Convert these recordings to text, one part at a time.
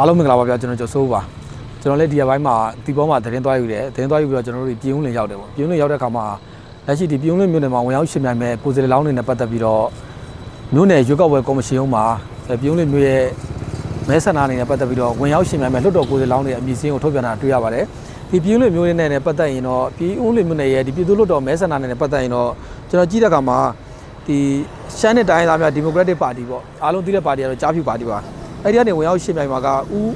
အားလုံးမင်္ဂလာပါဗျာကျွန်တော်ကျော်စိုးပါကျွန်တော်လည်းဒီရက်ပိုင်းမှာဒီပေါ်မှာသတင်းသွားယူတယ်သတင်းသွားယူပြီးတော့ကျွန်တော်တို့ပြည်ဦးလင်ရောက်တယ်ပေါ့ပြည်ဦးလင်ရောက်တဲ့အခါမှာလက်ရှိဒီပြည်ဦးလင်မြို့နယ်မှာဝင်ရောက်ရှင်မြိုင်မဲ့ကိုယ်စားလှယ်လောင်းတွေနဲ့ပတ်သက်ပြီးတော့မြို့နယ်ရွေးကောက်ပွဲကော်မရှင်မှာပြည်ဦးလင်မြို့ရဲ့မဲဆန္ဒအနေနဲ့ပတ်သက်ပြီးတော့ဝင်ရောက်ရှင်မြိုင်မဲ့လွှတ်တော်ကိုယ်စားလှယ်လောင်းတွေအမည်စင်းကိုထုတ်ပြန်တာတွေ့ရပါတယ်ဒီပြည်ဦးလင်မြို့နယ်နဲ့ပတ်သက်ရင်တော့ပြည်ဦးလင်မြို့နယ်ရဲ့ဒီပြည်သူ့လွှတ်တော်မဲဆန္ဒနယ်နဲ့ပတ်သက်ရင်တော့ကျွန်တော်ကြည့်တဲ့အခါမှာဒီရှမ်းနဲ့တိုင်းသားများဒီမိုကရက်တစ်ပါတီပေါ့အားလုံးသိတဲ့ပါတီကတော့ကြားဖြူပါတီပါ အဲ့ဒီကနေဝင်ရောက်ရှင်မြိုင်မှာကဦး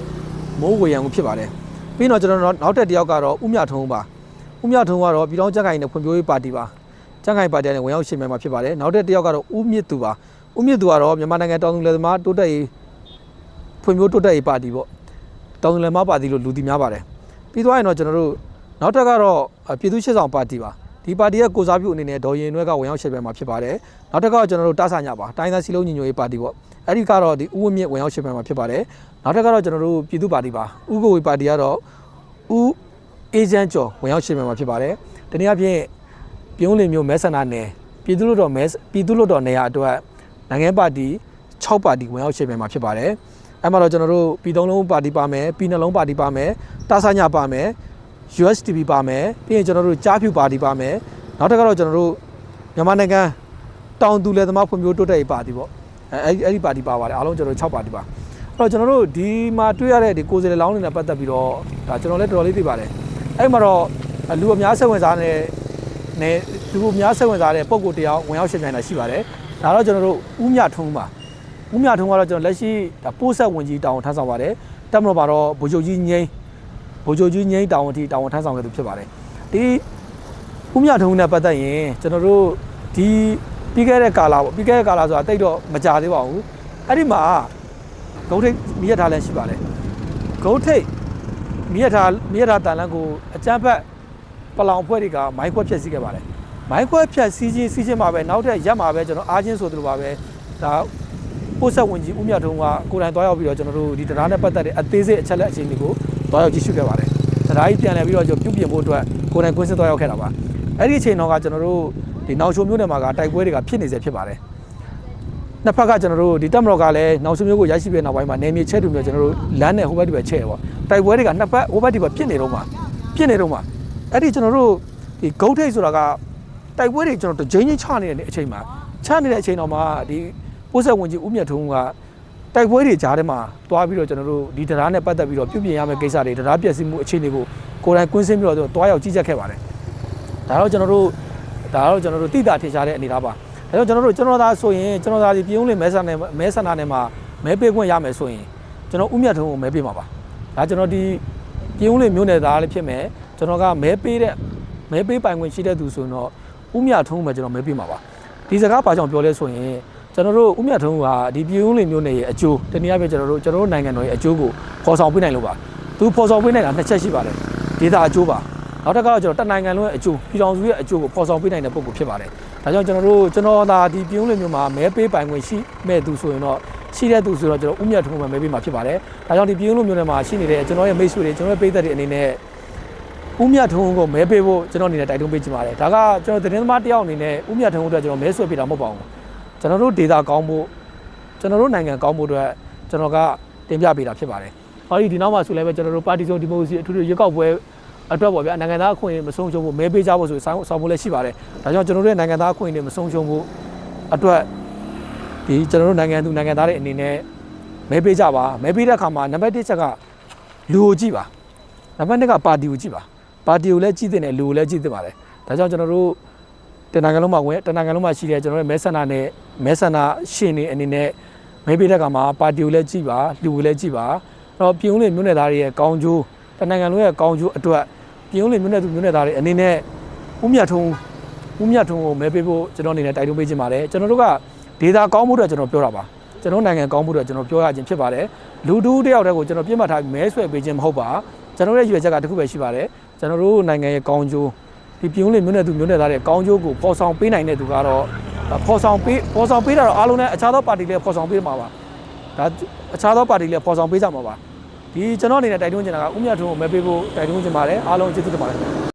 မိုးဝေရန်ကိုဖြစ်ပါတယ်ပြီးတော့ကျွန်တော်တို့နောက်ထပ်တစ်ယောက်ကတော့ဦးမြထုံးပါဦးမြထုံးကတော့ပြည်တော်ကြက်ကိုင်နဲ့ဖွံ့ဖြိုးရေးပါတီပါကြက်ကိုင်ပါတီနဲ့ဝင်ရောက်ရှင်မြိုင်မှာဖြစ်ပါတယ်နောက်ထပ်တစ်ယောက်ကတော့ဦးမြင့်သူပါဦးမြင့်သူကတော့မြန်မာနိုင်ငံတောင်သူလယ်သမားတိုးတက်ရေးဖွံ့ဖြိုးတိုးတက်ရေးပါတီပေါ့တောင်သူလယ်သမားပါတီလို့လူသိများပါတယ်ပြီးသွားရင်တော့ကျွန်တော်တို့နောက်ထပ်ကတော့ပြည်သူ့ရှစ်ဆောင်ပါတီပါ ဒီပါတီရဲ့ကိုစားပြုအနေနဲ့ဒေါ်ရင်နွဲကဝင်ရောက်ရှင်မြိုင်မှာဖြစ်ပါတယ်နောက်ထပ်ကတော့ကျွန်တော်တို့တာဆာညပါတိုင်းသားစီလုံးညီညွတ်ရေးပါတီပေါ့အဲ့ဒီကတော့ဒီဦးဝင်းမြင့်ဝင်ရောက်ရှင်မြိုင်မှာဖြစ်ပါတယ်နောက်ထပ်ကတော့ကျွန်တော်တို့ပြည်သူ့ပါတီပါဥက္ကိုဝေပါတီကတော့ဦးအေဂျင့်ကျော်ဝင်ရောက်ရှင်မြိုင်မှာဖြစ်ပါတယ်တနည်းအားဖြင့်ပြုံးလင်မျိုးမဲဆန္ဒနယ်ပြည်သူ့လွှတ်တော်မဲပြည်သူ့လွှတ်တော်နေရာအတွက်နိုင်ငံပါတီ6ပါတီဝင်ရောက်ရှင်မြိုင်မှာဖြစ်ပါတယ်အဲ့မှာတော့ကျွန်တော်တို့ပြည်သုံးလုံးပါတီပါမယ်ပြည်နှလုံးပါတီပါမယ်တာဆာညပါမယ် USDP ပါမယ်ပြီးရင်ကျွန်တော်တို့ကြားဖြူပါတီပါမယ်နောက်တစ်ခါတော့ကျွန်တော်တို့မြန်မာနိုင်ငံတောင်သူလယ်သမားဖွံ့ဖြိုးတိုးတက်ရေးပါတီပေါ့အဲအဲ့ဒီအဲ့ဒီပါတီပါပါတယ်အားလုံးကျွန်တော်တို့6ပါတီပါအဲ့တော့ကျွန်တော်တို့ဒီမှာတွေ့ရတဲ့ဒီကိုယ်စားလှယ်လောင်းတွေနဲ့ပတ်သက်ပြီးတော့ဒါကျွန်တော်လည်းတော်တော်လေးသိပါတယ်အဲ့မှာတော့လူအများစိတ်ဝင်စားတဲ့နဲ့လူအများစိတ်ဝင်စားတဲ့ပုံကိုတရားဝင်ရောက်ရှင်ပြိုင်တာရှိပါတယ်ဒါတော့ကျွန်တော်တို့ဥမြထုံးပါဥမြထုံးကတော့ကျွန်တော်လက်ရှိဒါပိုးဆက်ဝင်ကြီးတောင်းထမ်းဆောင်ပါတယ်တက်မလို့ပါတော့ဗိုလ်ချုပ်ကြီးငိမ့် ဗိုလ်ချုပ်ကြီးငိမ့်တောင်အထိတောင်ထမ်းဆောင်ခဲ့သူဖြစ်ပါတယ်ဒီဥမြထုံးနဲ့ပတ်သက်ရင်ကျွန်တော်တို့ဒီပြီးခဲ့တဲ့ကာလာပေါ့ပြီးခဲ့တဲ့ကာလာဆိုတာတိတ်တော့မကြသေးပါဘူးအဲ့ဒီမှာဂုတ်ထိတ်မိရထားလည်းရှိပါတယ်ဂုတ်ထိတ်မိရထားမိရထားတန်လန်းကိုအကြမ်းဖက်ပလောင်ဖွဲ့တွေကမိုင်းခွက်ဖြတ်စည်းခဲ့ပါတယ်မိုင်းခွက်ဖြတ်စည်းခြင်းစီးခြင်းမှာပဲနောက်ထပ်ရက်မှာပဲကျွန်တော်အားချင်းဆိုသလိုပါပဲဒါပို့ဆက်ဝင်ကြီးဦးမြထုံးကကိုယ်တိုင်သွားရောက်ပြီးတော့ကျွန်တော်တို့ဒီတရားနဲ့ပတ်သက်တဲ့အသေးစိတ်အချက်လက်အခြေအနေကို သွားရောက်ကြည့်ရှုခဲ့ပါတယ်။တရားကြီးပြန်လည်ပြီးတော့ကျွန်တော်ပြုပြင်ဖို့အတွက်ကိုယ်တိုင်ကွင်းစစ်သွားရောက်ခဲ့တာပါ။အဲ့ဒီအချိန်တော့ကကျွန်တော်တို့ဒီနောက်ချုံမျိုးနယ်မှာကတိုက်ပွဲတွေကဖြစ်နေစေဖြစ်ပါတယ်။နှစ်ဖက်ကကျွန်တော်တို့ဒီတက်မတော်ကလည်းနောက်ချုံမျိုးကိုရရှိပြီးနောက်ပိုင်းမှာနေမြေချက်တူမျိုးကျွန်တော်တို့လမ်းနဲ့ဟိုဘက်ဒီဘက်ချဲ့ရပါတိုက်ပွဲတွေကနှစ်ဖက်ဟိုဘက်ဒီဘက်ဖြစ်နေတော့မှာဖြစ်နေတော့မှာအဲ့ဒီကျွန်တော်တို့ဒီဂုတ်ထိတ်ဆိုတာကတိုက်ပွဲတွေကျွန်တော်တို့ဂျင်းချင်းချနေတဲ့အချိန်မှာချနေတဲ့အချိန်တော့မှဒီပိုးဆက်ဝင်ကြီးဦးမြတ်ထုံးက တိုက်ပွဲတွေကြားထဲမှာတွားပြီးတော့ကျွန်တော်တို့ဒီတရားနဲ့ပတ်သက်ပြီးတော့ပြုပြင်ရမယ့်ကိစ္စတွေတရားပြည့်စုံမှုအခြေအနေကိုကိုယ်တိုင်ကွင်းဆင်းပြီးတော့တွားရောက်ကြည့်ချက်ခဲ့ပါတယ်။ဒါတော့ကျွန်တော်တို့ဒါတော့ကျွန်တော်တို့တိတာထင်ရှားတဲ့အနေအထားပါ။ဒါကြောင့်ကျွန်တော်တို့ကျွန်တော်သားဆိုရင်ကျွန်တော်သားဒီပြည်ုံးလင်မဲဆန္ဒနဲ့မဲဆန္ဒနဲ့မှာမဲပေးခွင့်ရမယ်ဆိုရင်ကျွန်တော်ဥမြတ်ထုံးကိုမဲပေးမှာပါ။ဒါကျွန်တော်ဒီပြည်ုံးလင်မျိုးနယ်သားလည်းဖြစ်မယ်။ကျွန်တော်ကမဲပေးတဲ့မဲပေးပိုင်ခွင့်ရှိတဲ့သူဆိုရင်တော့ဥမြတ်ထုံးပဲကျွန်တော်မဲပေးမှာပါ။ဒီစကားဘာကြောင့်ပြောလဲဆိုရင် ကျွန်တော်တို့ဥမြတ်ထုံးကဒီပြည်ုံးလင်မျိုးနယ်ရဲ့အကျိုးတနည်းအားဖြင့်ကျွန်တော်တို့ကျွန်တော်တို့နိုင်ငံတော်ရဲ့အကျိုးကိုပေါ်ဆောင်ပေးနိုင်လို့ပါသူပေါ်ဆောင်ပေးနိုင်တာနှစ်ချက်ရှိပါတယ်ဒေတာအကျိုးပါနောက်တစ်ခါတော့ကျွန်တော်တနိုင်ငံလုံးရဲ့အကျိုးပြည်တော်စုရဲ့အကျိုးကိုပေါ်ဆောင်ပေးနိုင်တဲ့ပုံကိုဖြစ်ပါတယ်ဒါကြောင့်ကျွန်တော်တို့ကျွန်တော်သာဒီပြည်ုံးလင်မျိုးမှာမဲပေးပိုင်ခွင့်ရှိမဲ့သူဆိုရင်တော့ရှိတဲ့သူဆိုတော့ကျွန်တော်ဥမြတ်ထုံးမှာမဲပေးမှာဖြစ်ပါတယ်ဒါကြောင့်ဒီပြည်ုံးလင်မျိုးနယ်မှာရှိနေတဲ့ကျွန်တော်ရဲ့မိတ်ဆွေတွေကျွန်တော်ရဲ့ပြည်သက်တွေအနေနဲ့ဦးမြတ်ထုံးကိုမဲပေးဖို့ကျွန်တော်အနေနဲ့တိုက်တွန်းပေးချင်ပါတယ်ဒါကကျွန်တော်သတင်းသမားတယောက်အနေနဲ့ဦးမြတ်ထုံးအတွက်ကျွန်တော်မဲဆွဲပေးတာမဟုတ်ပါဘူး ကျွန်တော်တို့ဒေတာကောင်းဖို့ကျွန်တော်တို့နိုင်ငံကောင်းဖို့အတွက်ကျွန်တော်ကတင်ပြပေးတာဖြစ်ပါတယ်။ဟောဒီဒီနောက်မှာဆိုလည်းပဲကျွန်တော်တို့ပါတီစုံဒီမိုကရေစီအထူးထူးရွေးကောက်ပွဲအတွက်ပေါ့ဗျာနိုင်ငံသားအခွင့်အရေးမဆုံးရှုံးဖို့မဲပေးကြဖို့ဆိုဆောင်ဆောင်ဖို့လည်းရှိပါတယ်။ဒါကြောင့်ကျွန်တော်တို့ရဲ့နိုင်ငံသားအခွင့်အရေးမဆုံးရှုံးဖို့အတွက်ဒီကျွန်တော်တို့နိုင်ငံသူနိုင်ငံသားတွေအနေနဲ့မဲပေးကြပါမဲပေးတဲ့အခါမှာနံပါတ်1ချက်ကလူကိုကြည့်ပါနံပါတ်2ကပါတီကိုကြည့်ပါပါတီကိုလည်းကြည့်တဲ့နဲ့လူကိုလည်းကြည့်တဲ့ပါတယ်ဒါကြောင့်ကျွန်တော်တို့ တနင်္ဂနွေလုံးမှာဝင်တနင်္ဂနွေလုံးမှာရှိတဲ့ကျွန်တော်တို့မဲဆန္ဒနဲ့မဲဆန္ဒရှင်နေအနေနဲ့မဲပေးတဲ့ကမှာပါတီကိုလည်းကြည့်ပါလူကိုလည်းကြည့်ပါအဲ့တော့ပြည်ုံးလေးမြို့နယ်သားတွေရဲ့ကောင်းကျိုးတနင်္ဂနွေရဲ့ကောင်းကျိုးအတွက်ပြည်ုံးလေးမြို့နယ်သူမြို့နယ်သားတွေအနေနဲ့ဥမြတ်ထုံဥမြတ်ထုံကိုမဲပေးဖို့ကျွန်တော်အနေနဲ့တိုက်တွန်းပေးခြင်းပါတယ်ကျွန်တော်တို့ကဒေတာကောင်းမှုအတွက်ကျွန်တော်ပြောတာပါကျွန်တော်နိုင်ငံကောင်းမှုအတွက်ကျွန်တော်ပြောရခြင်းဖြစ်ပါတယ်လူတူတယောက်တည်းကိုကျွန်တော်ပြစ်မှတ်ထားပြီးမဲဆွဲပေးခြင်းမဟုတ်ပါကျွန်တော်ရဲ့ရွေချက်ကတစ်ခုပဲရှိပါတယ်ကျွန်တော်တို့နိုင်ငံရဲ့ကောင်းကျိုး ဒီပြုံးလေးမျိုးနဲ့သူမျိုးနဲ့သားတဲ့ကောင်းကျိုးကိုပေါ်ဆောင်ပေးနိုင်တဲ့သူကတော့ပေါ်ဆောင်ပေးပေါ်ဆောင်ပေးတာတော့အားလုံးနဲ့အခြားသောပါတီလည်းပေါ်ဆောင်ပေးမှာပါဒါအခြားသောပါတီလည်းပေါ်ဆောင်ပေးကြမှာပါဒီကျွန်တော်အနေနဲ့တိုက်တွန်းချင်တာကဥမြတ်ထုံးကိုမဲပေးဖို့တိုက်တွန်းချင်ပါတယ်အားလုံးကျေးဇူးတင်ပါတယ်